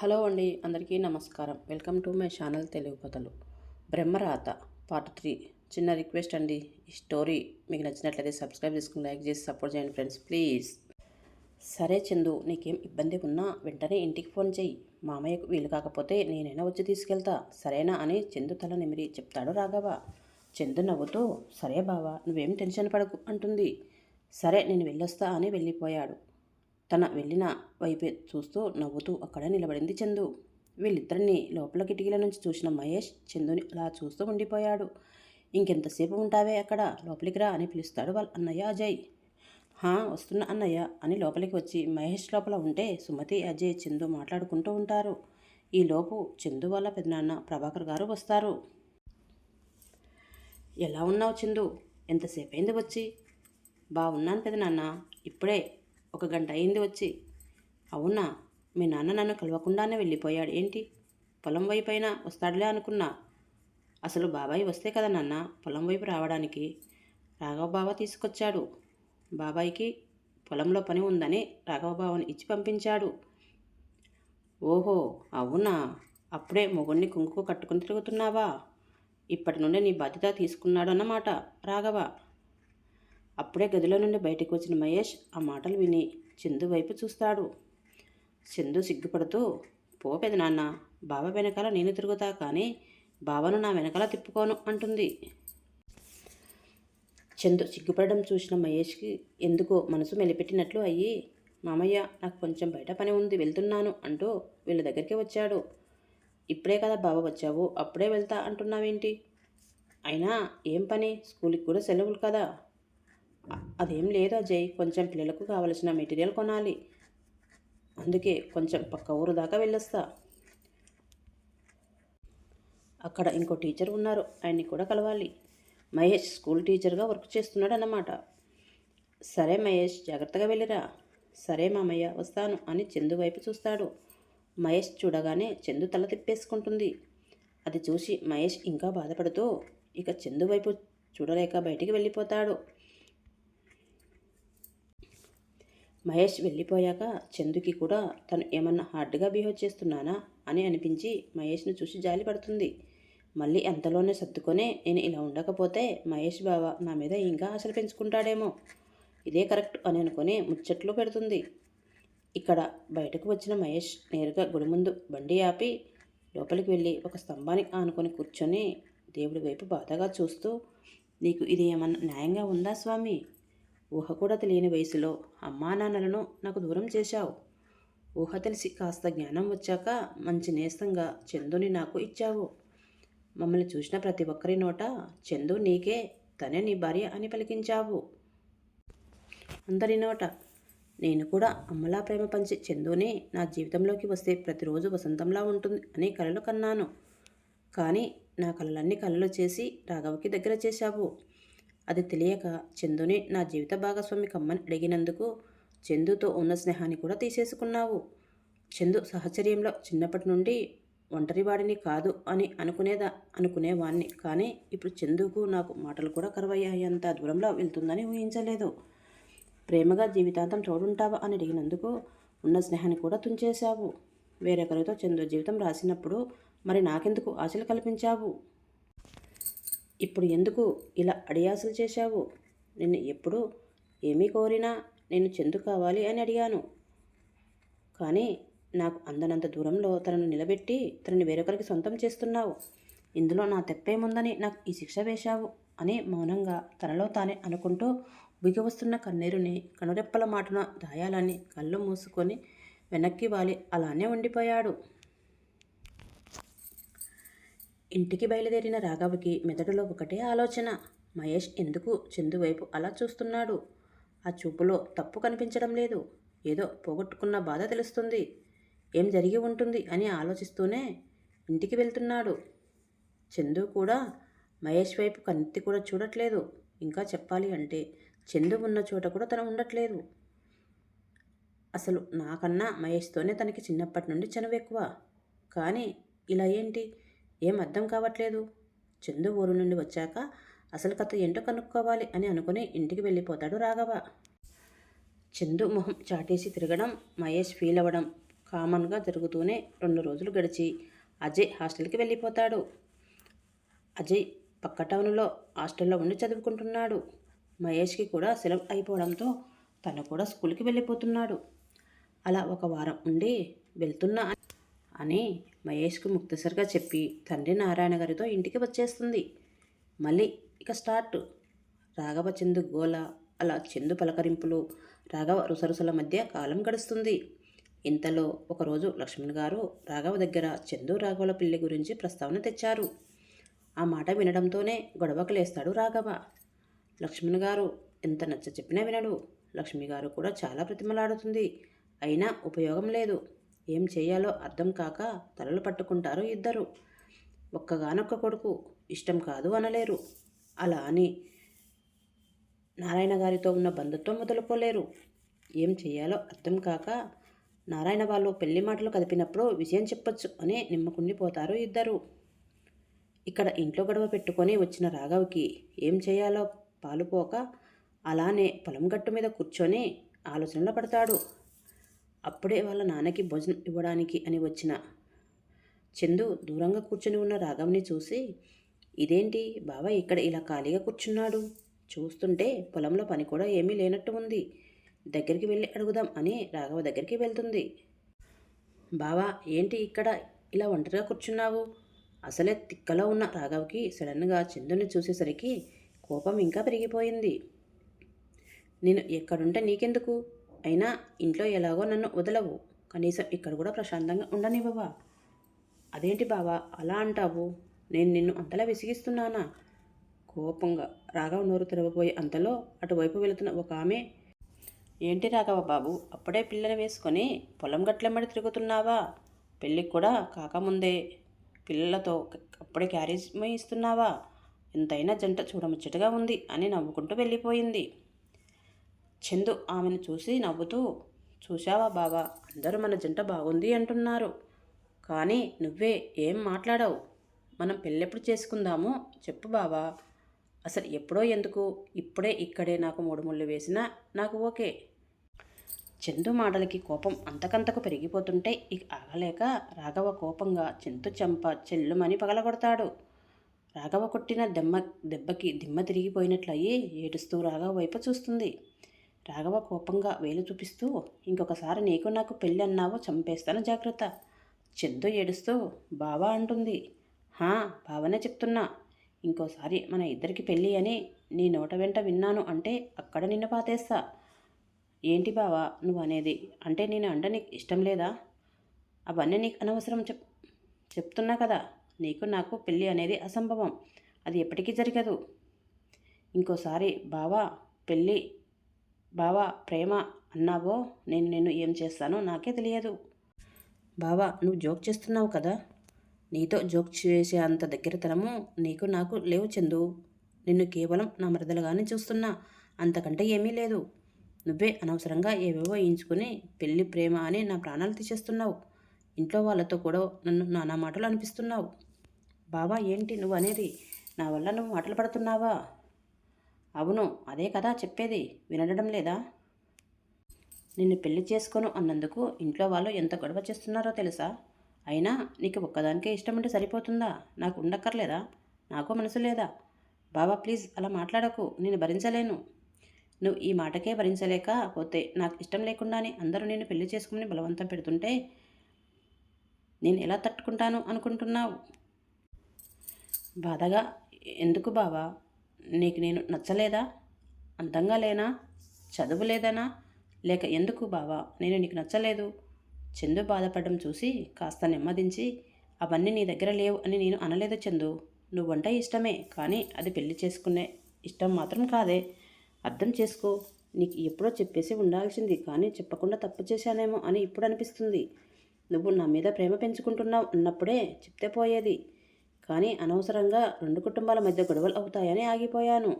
Hello అండి అందరికీ నమస్కారం. Welcome to my channel Telugu కథలు. Brahmaratha part three. చిన్న రిక్వెస్ట్ అండి ఈ స్టోరీ మీకు నచ్చినట్లయితే సబ్స్క్రైబ్ చేసుకుని లైక్ చేసి సపోర్ట్ చేయండి ఫ్రెండ్స్ ప్లీజ్. సరే చందు నీకేం ఇబ్బంది ఉన్నా వెంటనే ఇంటికి ఫోన్ చేయి మామయ్యకు వీలు కాకపోతే నేనైనా వచ్చి తీసుకెళ్తా. సరేనా అని చందు తల నిమిరి చెప్తాడు రాఘవ. చందు నవ్వుతూ సరే బావా నువ్వేం టెన్షన్ పడకు అంటుంది. సరే నేను వెళ్ళొస్తా అని వెళ్ళిపోయాడు. తన వెళ్ళిన వైపే చూస్తూ నవ్వుతూ అక్కడ నిలబడింది చందు. వీళ్ళిద్దరిని లోపల కిటికీల నుంచి చూసిన మహేష్ చందుని అలా చూస్తూ ఉండిపోయాడు. ఇంకెంతసేపు ఉంటావే అక్కడ? లోపలికి రా అని పిలుస్తాడు వాళ్ళ అన్నయ్య అజయ్. హా వస్తున్న అన్నయ్య అని లోపలికి వచ్చి మహేష్ లోపల ఉంటే సుమతి అజయ్ చందు మాట్లాడుకుంటూ ఉంటారు. ఈలోపు చందు వాళ్ళ పెదనాన్న ప్రభాకర్ గారు వస్తారు. ఎలా ఉన్నావు చందు? ఎంతసేపు అయింది వచ్చి? బాగున్నాను పెదనాన్న. ఇప్పుడే ఒక గంట అయింది వచ్చి. అవునా? మీ నాన్న నన్ను కలవకుండానే వెళ్ళిపోయాడు. ఏంటి? పొలం వైపు అయినా వస్తాడులే అనుకున్నా. అసలు బాబాయ్ వస్తే కదా నాన్న పొలం వైపు రావడానికి. రాఘవ బావ తీసుకొచ్చాడు. బాబాయ్కి పొలంలో పని ఉందని రాఘవ బావని ఇచ్చి పంపించాడు. ఓహో అవునా? అప్పుడే మొగుణ్ణి కుంకుకు కట్టుకుని తిరుగుతున్నావా? ఇప్పటి నుండి నీ బాధ్యత తీసుకున్నాడు అన్నమాట రాఘవ. అప్పుడే గదిలో నుండి బయటకు వచ్చిన మహేష్ ఆ మాటలు విని చందు వైపు చూస్తాడు. చందు సిగ్గుపడుతూ పో పెదనాన్న బావ వెనకాల నేను తిరుగుతా కానీ బావను నా వెనకాల తిప్పుకోను అంటుంది. చందు సిగ్గుపడడం చూసిన మహేష్కి ఎందుకో మనసు మెలిపెట్టినట్లు అయ్యి మామయ్య నాకు కొంచెం బయట పని ఉంది వెళ్తున్నాను అంటూ వీళ్ళ దగ్గరికి వచ్చాడు. ఇప్పుడే కదా బావ వచ్చావు అప్పుడే వెళ్తా అంటున్నావేంటి? అయినా ఏం పని? స్కూల్కి కూడా సెలవులు కదా. అదేం లేదు అజయ్ కొంచెం పిల్లలకు కావలసిన మెటీరియల్ కొనాలి. అందుకే కొంచెం పక్క ఊరు దాకా వెళ్ళొస్తా. అక్కడ ఇంకో టీచర్ ఉన్నారు. ఆయన్ని కూడా కలవాలి. మహేష్ స్కూల్ టీచర్గా వర్క్ చేస్తున్నాడు అన్నమాట సరే మహేష్ జాగ్రత్తగా వెళ్ళిరా. సరే మామయ్య వస్తాను అని చందు వైపు చూస్తాడు. మహేష్ చూడగానే చందు తల తిప్పేసుకుంటుంది. అది చూసి మహేష్ ఇంకా బాధపడుతూ ఇక చందు వైపు చూడలేక బయటికి వెళ్ళిపోతాడు. మహేష్ వెళ్ళిపోయాక చందుకి కూడా తను ఏమన్నా హార్డ్గా బిహేవ్ చేస్తున్నానా అని అనిపించి మహేష్ను చూసి జాలి పడుతుంది. మళ్ళీ అంతలోనే సర్దుకొనే నేను ఇలా ఉండకపోతే మహేష్ బావ నా మీద ఇంకా ఆశలు పెంచుకుంటాడేమో. ఇదే కరెక్ట్ అని అనుకుని ముచ్చట్లు పెడుతుంది. ఇక్కడ బయటకు వచ్చిన మహేష్ నేరుగా గుడి ముందు బండి ఆపి లోపలికి వెళ్ళి ఒక స్తంభానికి ఆనుకొని కూర్చొని దేవుడి వైపు బాధగా చూస్తూ నీకు ఇది ఏమన్నా న్యాయంగా ఉందా స్వామి? ఊహ కూడా తెలియని వయసులో అమ్మా నాన్నలను నాకు దూరం చేశావు. ఊహ తెలిసి కాస్త జ్ఞానం వచ్చాక మంచి నేస్తంగా చందుని నాకు ఇచ్చావు. మమ్మల్ని చూసిన ప్రతి ఒక్కరి నోట చందు నీకే తనే నీ భార్య అని పలికించావు. అందరి నోట. నేను కూడా అమ్మలా ప్రేమ పంచి చందుని నా జీవితంలోకి వస్తే ప్రతిరోజు వసంతంలా ఉంటుంది అని కలలు కన్నాను. కానీ నా కలలన్నీ కలలు చేసి రాఘవకి దగ్గర చేశావు. అది తెలియక చందుని నా జీవిత భాగస్వామి కమ్మని అడిగినందుకు చందుతో ఉన్న స్నేహాన్ని కూడా తీసేసుకున్నావు. చందు సహచర్యంలో చిన్నప్పటి నుండి ఒంటరివాడిని కాదు అని అనుకునేదా అనుకునేవాణ్ణి. కానీ ఇప్పుడు చందుకు నాకు మాటలు కూడా కరువయ్యాయంత దూరంలో వెళ్తుందని ఊహించలేదు. ప్రేమగా జీవితాంతం తోడుంటావా అని అడిగినందుకు ఉన్న స్నేహాన్ని కూడా తుంచేశావు. వేరొకరితో చందు జీవితం రాసినప్పుడు మరి నాకెందుకు ఆశలు కల్పించావు? ఇప్పుడు ఎందుకు ఇలా అడియాసలు చేశావు? నిన్ను ఎప్పుడు ఏమీ కోరినా నేను చెందు కావాలి అని అడిగాను. కానీ నాకు అందనంత దూరంలో తనను నిలబెట్టి తనని వేరొకరికి సొంతం చేస్తున్నావు. ఇందులో నా తెప్పేముందని నాకు ఈ శిక్ష వేశావు అని మౌనంగా తనలో తానే అనుకుంటూ బిగి వస్తున్న కన్నీరుని కనురెప్పల మాటన దాయాలని కళ్ళు మూసుకొని వెనక్కి వాలి. అలానే ఉండిపోయాడు. ఇంటికి బయలుదేరిన రాఘవకి మెదడులో ఒకటే ఆలోచన. మహేష్ ఎందుకు చందు వైపు అలా చూస్తున్నాడు? ఆ చూపులో తప్పు కనిపించడం లేదు. ఏదో పోగొట్టుకున్న బాధ తెలుస్తుంది. ఏం జరిగి ఉంటుంది అని ఆలోచిస్తూనే ఇంటికి వెళ్తున్నాడు. చందు కూడా మహేష్ వైపు కన్నెత్తి కూడా చూడట్లేదు. ఇంకా చెప్పాలి అంటే చందు ఉన్న చోట కూడా తను ఉండట్లేదు. అసలు నాకన్నా మహేష్తోనే తనకి చిన్నప్పటి నుండి చనువు ఎక్కువ కానీ ఇలా ఏంటి? ఏం అర్థం కావట్లేదు. చందు ఊరు నుండి వచ్చాక అసలు కథ ఏంటో కనుక్కోవాలి అని అనుకుని ఇంటికి వెళ్ళిపోతాడు రాఘవ. చందు మొహం చాటేసి తిరగడం మహేష్ ఫీల్ అవ్వడం కామన్గా జరుగుతూనే రెండు రోజులు గడిచి అజయ్ హాస్టల్కి వెళ్ళిపోతాడు. అజయ్ పక్క టౌన్లో హాస్టల్లో ఉండి చదువుకుంటున్నాడు. మహేష్కి కూడా సెలవు అయిపోవడంతో తను కూడా స్కూల్కి వెళ్ళిపోతున్నాడు. అలా ఒక వారం ఉండి వెళ్తున్నా అని మహేష్కు ముక్తసరిగా చెప్పి తండ్రి నారాయణ గారితో ఇంటికి వచ్చేస్తుంది. మళ్ళీ ఇక స్టార్ట్. రాఘవ చందు గోల అలా చందు పలకరింపులు రాఘవ రుసరుసల మధ్య కాలం గడుస్తుంది. ఇంతలో ఒకరోజు లక్ష్మణ్ గారు రాఘవ దగ్గర చందు రాఘవల పిల్లి గురించి ప్రస్తావన తెచ్చారు. ఆ మాట వినడంతోనే గొడవకు లేస్తాడు రాఘవ. లక్ష్మణ్ గారు ఎంత నచ్చ చెప్పినా వినడు. లక్ష్మి గారు కూడా చాలా ప్రతిమలాడుతుంది. అయినా ఉపయోగం లేదు. ఏం చేయాలో అర్థం కాక తలలు పట్టుకుంటారు ఇద్దరు. ఒక్కగానొక్క కొడుకు ఇష్టం కాదు అనలేరు. అలా అని నారాయణ గారితో ఉన్న బంధుత్వం మొదలుకోలేరు. ఏం చేయాలో అర్థం కాక నారాయణ వాళ్ళు పెళ్ళి మాటలు కదిపినప్పుడు విషయం చెప్పొచ్చు అని నిమ్మకుండిపోతారు ఇద్దరు. ఇక్కడ ఇంట్లో గొడవ పెట్టుకొని వచ్చిన రాఘవ్కి ఏం చేయాలో పాలుపోక అలానే పొలం గట్టు మీద కూర్చొని ఆలోచనలో పడతాడు. అప్పుడే వాళ్ళ నాన్నకి భోజనం ఇవ్వడానికి అని వచ్చిన చందు దూరంగా కూర్చొని ఉన్న రాఘవ్ని చూసి ఇదేంటి బాబాయ్ ఇక్కడ ఇలా ఖాళీగా కూర్చున్నాడు? చూస్తుంటే పొలంలో పని కూడా ఏమీ లేనట్టు ఉంది. దగ్గరికి వెళ్ళి అడుగుదాం అని రాఘవ దగ్గరికి వెళ్తుంది. బావా ఏంటి ఇక్కడ ఇలా ఒంటరిగా కూర్చున్నావు? అసలే తిక్కలో ఉన్న రాఘవ్కి సడన్గా చందుని చూసేసరికి కోపం ఇంకా పెరిగిపోయింది. నేను ఎక్కడుంటే నీకెందుకు? అయినా ఇంట్లో ఎలాగో నన్ను వదలవు. కనీసం ఇక్కడ కూడా ప్రశాంతంగా ఉండనివ్వవా? అదేంటి బావా అలా అంటావు? నేను నిన్ను అంతలా విసిగిస్తున్నానా? కోపంగా రాఘవ నోరు తెరవబోయే అంతలో అటువైపు వెళుతున్న ఒక ఆమె ఏంటి రాఘవ బాబు అప్పుడే పిల్లని వేసుకొని పొలం గట్లెమ్మడి తిరుగుతున్నావా? పెళ్ళికి కూడా కాకముందే. పిల్లలతో అప్పుడే క్యారేజ్ ఇస్తున్నావా? ఎంతైనా జంట చూడముచ్చటగా ఉంది అని నవ్వుకుంటూ వెళ్ళిపోయింది. చందు ఆమెను చూసి నవ్వుతూ చూశావా బావా అందరూ మన జంట బాగుంది అంటున్నారు. కానీ నువ్వే ఏం మాట్లాడావు? మనం పెళ్ళెప్పుడు చేసుకుందామో? చెప్పు బావా. అసలు ఎప్పుడో ఎందుకు? ఇప్పుడే ఇక్కడే నాకు మూడు ముళ్ళు వేసినా నాకు ఓకే చందు మాటలకి కోపం అంతకంతకు పెరిగిపోతుంటే ఇక ఆగలేక రాఘవ కోపంగా చెంతు చెంప చెల్లుమని పగలగొడతాడు. రాఘవ కొట్టిన దెమ్మ దెబ్బకి దిమ్మ తిరిగిపోయినట్లయి ఏడుస్తూ రాఘవ వైపు చూస్తుంది. రాఘవ కోపంగా వేలు చూపిస్తూ ఇంకొకసారి నీకు నాకు పెళ్ళి అన్నావో చంపేస్తాను జాగ్రత్త. చందు ఏడుస్తూ బావా అంటుంది. హా బావనే చెప్తున్నా. ఇంకోసారి మన ఇద్దరికి పెళ్ళి అని నీ నోట వెంట విన్నాను అంటే అక్కడ నిన్ను పాతేస్తా. ఏంటి బావా నువ్వు అనేది? అంటే నేను అంట నీకు ఇష్టం లేదా? అవన్నీ నీకు అనవసరం చెప్ చెప్తున్నా కదా. నీకు నాకు పెళ్ళి అనేది అసంభవం. అది ఎప్పటికీ జరగదు. ఇంకోసారి బావా పెళ్ళి బావా ప్రేమ అన్నావో? నేను నిన్ను ఏం చేస్తానో నాకే తెలియదు. బావా నువ్వు జోక్ చేస్తున్నావు కదా? నీతో జోక్ చేసే అంత దగ్గరతనము నీకు నాకు లేవు చందు. నిన్ను కేవలం నా మరదలుగానే చూస్తున్నా. అంతకంటే ఏమీ లేదు. నువ్వే అనవసరంగా ఏవేవో వేయించుకుని పెళ్ళి ప్రేమ అని నా ప్రాణాలు తీసేస్తున్నావు. ఇంట్లో వాళ్ళతో కూడా నన్ను నానా మాటలు అనిపిస్తున్నావు. బావా ఏంటి నువ్వు అనేది? నా వల్ల నువ్వు మాటలు పడుతున్నావా? అవును అదే కదా చెప్పేది. వినడం లేదా? నిన్ను పెళ్ళి చేసుకోను అన్నందుకు ఇంట్లో వాళ్ళు ఎంత గొడవ చేస్తున్నారో తెలుసా? అయినా నీకు ఒక్కదానికే ఇష్టం సరిపోతుందా? నాకు ఉండక్కర్లేదా? నాకు మనసు లేదా? బాబా ప్లీజ్ అలా మాట్లాడకు నేను భరించలేను. నువ్వు ఈ మాటకే భరించలేక పోతే నాకు ఇష్టం లేకుండానే అందరూ నేను పెళ్ళి చేసుకుని బలవంతం పెడుతుంటే నేను ఎలా తట్టుకుంటాను అనుకుంటున్నావు? బాధగా ఎందుకు బావా? నీకు నేను నచ్చలేదా? అందంగా లేనా? చదువు లేదనా లేక ఎందుకు బావా? నేను నీకు నచ్చలేదు. చందు బాధపడడం చూసి కాస్త నెమ్మదించి అవన్నీ నీ దగ్గర లేవు అని నేను అనలేదు చందు. నువ్వంటే ఇష్టమే కానీ అది పెళ్ళి చేసుకునే ఇష్టం మాత్రం కాదే. అర్థం చేసుకో. నీకు ఎప్పుడో చెప్పేసి ఉండాల్సింది కానీ చెప్పకుండా తప్పు చేశానేమో అని ఇప్పుడు అనిపిస్తుంది. నువ్వు నా మీద ప్రేమ పెంచుకుంటున్నావు అన్నప్పుడే చెప్తే పోయేది. కానీ అనవసరంగా రెండు కుటుంబాల మధ్య గొడవలు అవుతాయని ఆగిపోయాను.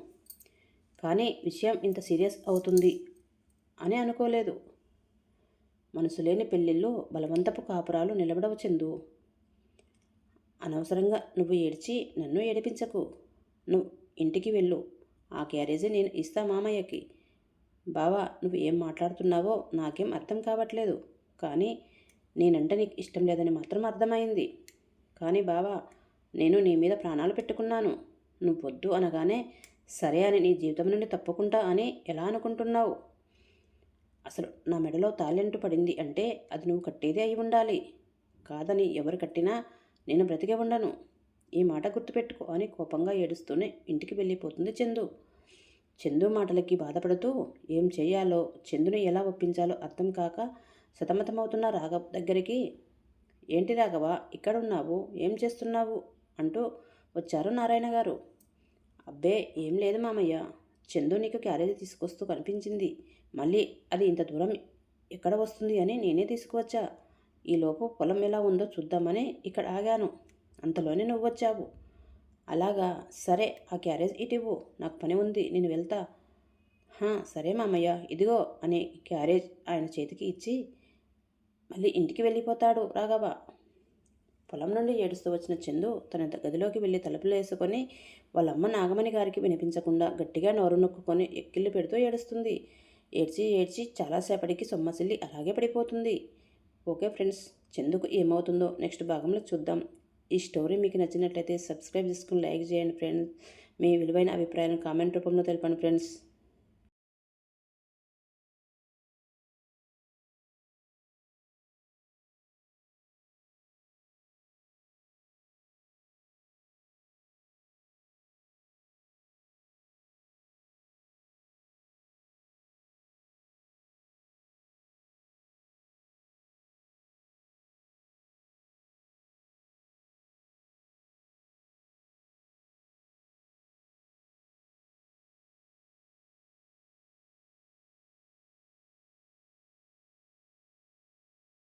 కానీ విషయం ఇంత సీరియస్ అవుతుంది అని అనుకోలేదు. మనసు లేని పెళ్ళిళ్ళు బలవంతపు కాపురాలు నిలబడవు చెందు. అనవసరంగా నువ్వు ఏడ్చి నన్ను ఏడిపించకు. నువ్వు ఇంటికి వెళ్ళు. ఆ క్యారేజీ నేను ఇస్తా మామయ్యకి. బావా నువ్వు ఏం మాట్లాడుతున్నావో నాకేం అర్థం కావట్లేదు. కానీ నేనంటే నీకు ఇష్టం లేదని మాత్రం అర్థమైంది. కానీ బావా నేను నీ మీద ప్రాణాలు పెట్టుకున్నాను. నువ్వు వద్దు అనగానే సరే అని నీ జీవితం నుండి తప్పుకుంటా అని ఎలా అనుకుంటున్నావు? అసలు నా మెడలో తాలెంటు పడింది అంటే అది నువ్వు కట్టేదే అయి ఉండాలి. కాదని ఎవరు కట్టినా నేను బ్రతికే ఉండను. ఈ మాట గుర్తుపెట్టుకో అని కోపంగా ఏడుస్తూనే ఇంటికి వెళ్ళిపోతుంది చందు. చందు మాటలకి బాధపడుతూ ఏం చేయాలో చందుని ఎలా ఒప్పించాలో అర్థం కాక సతమతమవుతున్న రాఘవ్ దగ్గరికి ఏంటి రాఘవ ఇక్కడున్నావు ఏం చేస్తున్నావు? అంటూ వచ్చారు నారాయణ గారు. అబ్బే ఏం లేదు మామయ్య. చందు నీకు క్యారేజీ తీసుకొస్తూ కనిపించింది. మళ్ళీ అది ఇంత దూరం ఎక్కడ వస్తుంది అని నేనే తీసుకువచ్చా? ఈలోపు పొలం ఎలా ఉందో చూద్దామని ఇక్కడ ఆగాను. అంతలోనే నువ్వు వచ్చావు. అలాగా? సరే ఆ క్యారేజ్ ఇటివ్వు. నాకు పని ఉంది నేను వెళ్తా. "హా, సరే మామయ్య ఇదిగో అని క్యారేజ్ ఆయన చేతికి ఇచ్చి మళ్ళీ ఇంటికి వెళ్ళిపోతాడు రాఘవ. పొలం నుండి ఏడుస్తూ వచ్చిన చందు తన గదిలోకి వెళ్ళి తలుపులు వేసుకొని వాళ్ళమ్మ నాగమణి గారికి వినిపించకుండా గట్టిగా నోరు నొక్కుకొని ఎక్కిళ్ళు పెడుతూ ఏడుస్తుంది. ఏడ్చి ఏడ్చి చాలాసేపటికి సొమ్మసిల్లి అలాగే పడిపోతుంది. ఓకే ఫ్రెండ్స్ చందుకు ఏమవుతుందో నెక్స్ట్ భాగంలో చూద్దాం. ఈ స్టోరీ మీకు నచ్చినట్లయితే సబ్స్క్రైబ్ చేసుకుని లైక్ చేయండి ఫ్రెండ్స్. మీ విలువైన అభిప్రాయాలను కామెంట్ రూపంలో తెలపండి ఫ్రెండ్స్.